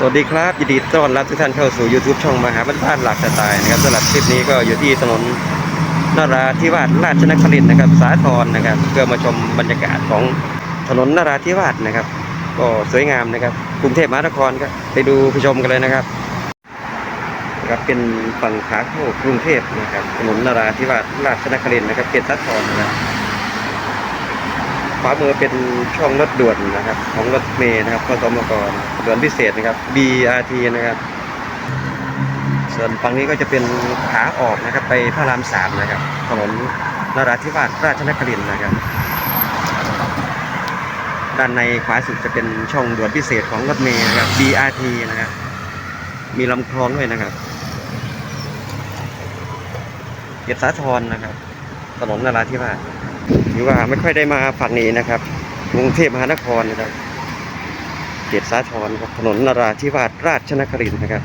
สวัสดีครับยินดีต้อนรับทุกท่านเข้าสู่ YouTube ช่องมหาบ้านบ้านหลักสไตล์นะครับสำหรับคลิปนี้ก็อยู่ที่ถนนนราธิวาสราชนครินทร์นะครับสาทรนะครับเพื่อมาชมบรรยากาศของถนนนราธิวาสนะครับ ก็สวยงามนะครับกรุงเทพมหานครครับไปดูไปชมกันเลยนะครับนะครับเป็นฝั่งขาเข้ากรุงเทพนะครับถนนนราธิวาสราชนครินทร์นะครับเขตสาทรนะครับ ขวามือเป็นช่องรถด่วนนะครับ ของรถเมล์นะครับขสมกรด่วนพิเศษนะครับ BRT นะครับ ส่วนฝั่งนี้ก็จะเป็นขาออกนะครับ ไปพระรามสามนะครับถนนนราธิวาสราชนครินทร์นะครับ ด้านในขวาสุดจะเป็นช่องด่วนพิเศษของรถเมล์นะครับ BRT นะครับมีลำคลองด้วยนะครับเกียรติสาทรนะครับถนนนราธิวาส รือว่าไม่ค่อยได้มาฝั่งนี้นะครับกรุงเทพมหานครนะครับเขตสาทรครับถนนนราธิวาสราชนครินนะครับ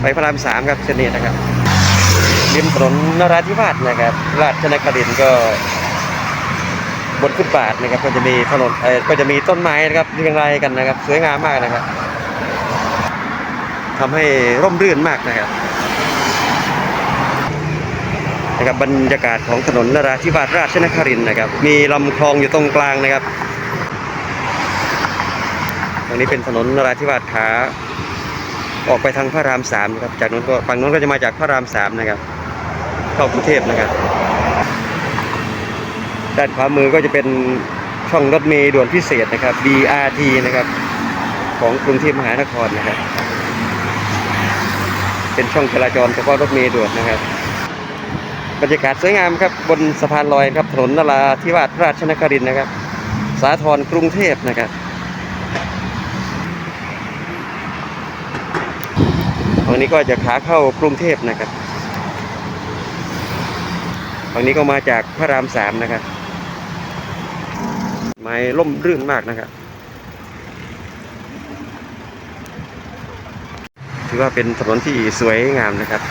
ไปพระรามสามครับเสนีนะครับริมถนนนราธิวาสนะครับ ราชนครินก็บนฟุตบาทนะครับ ก็จะมีถนนเออก็จะมีต้นไม้นะครับเรียงรายกันนะครับ สวยงามมากนะครับทำให้ร่มรื่นมากนะครับ นะครับบรรยากาศของถนนนราธิวาสราชนครินนะครับ มีลำคลองอยู่ตรงกลางนะครับตรงนี้เป็นถนนนราธิวาสขาออกไปทางพระรามสามนะครับจากนั้นก็ฝั่งนู้นก็จะมาจากพระรามสามนะครับเข้ากรุงเทพนะครับ ด้านขวามือก็จะเป็นช่องรถเมล์ด่วนพิเศษนะครับ BRT นะครับ ของกรุงเทพมหานครนะครับ เป็นช่องจราจรเฉพาะรถเมล์ด่วนนะครับ บรรยากาศสวยงามครับบนสะพานลอยครับถนนนราธิวาสราชนครินนะครับ สาทรกรุงเทพนะครับฝั่งนี้ก็จะขาเข้ากรุงเทพนะครับฝั่งนี้ก็มาจากพระรามสามนะครับ ไม้ล่มรื่นมากนะครับ ถือว่าเป็นถนนที่สวยงามนะครับ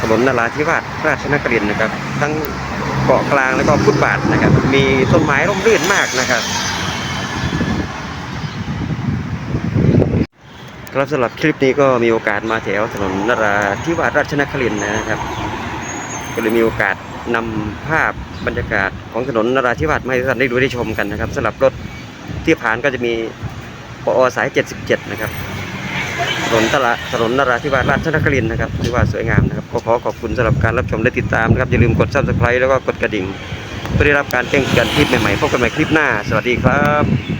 ถนนนราธิวาสราชนครินทร์นะครับ ทั้งเกาะกลางแล้วก็ฟุตบาทนะครับ มีต้นไม้ร่มรื่นมากนะครับครับสำหรับคลิปนี้ก็มีโอกาสมาแถวถนนนราธิวาสราชนครินทร์นะครับก็เลยมีโอกาสนำภาพบรรยากาศของถนนนราธิวาสมาให้ทุกท่านได้ดูได้ชมกันนะครับสำหรับรถที่ผ่านก็จะมีปอสาย 77 นะครับ ถนนตลาดถนนนราธิวาสราชนครินนะครับที่ว่าสวยงามนะครับก็ขอขอบคุณสำหรับการรับชมและติดตามนะครับอย่าลืมกดซับสไครต์แล้วก็กดกระดิ่งเพื่อได้รับการแจ้งเตือนคลิปใหม่ๆพบกันใหม่คลิปหน้า สวัสดีครับ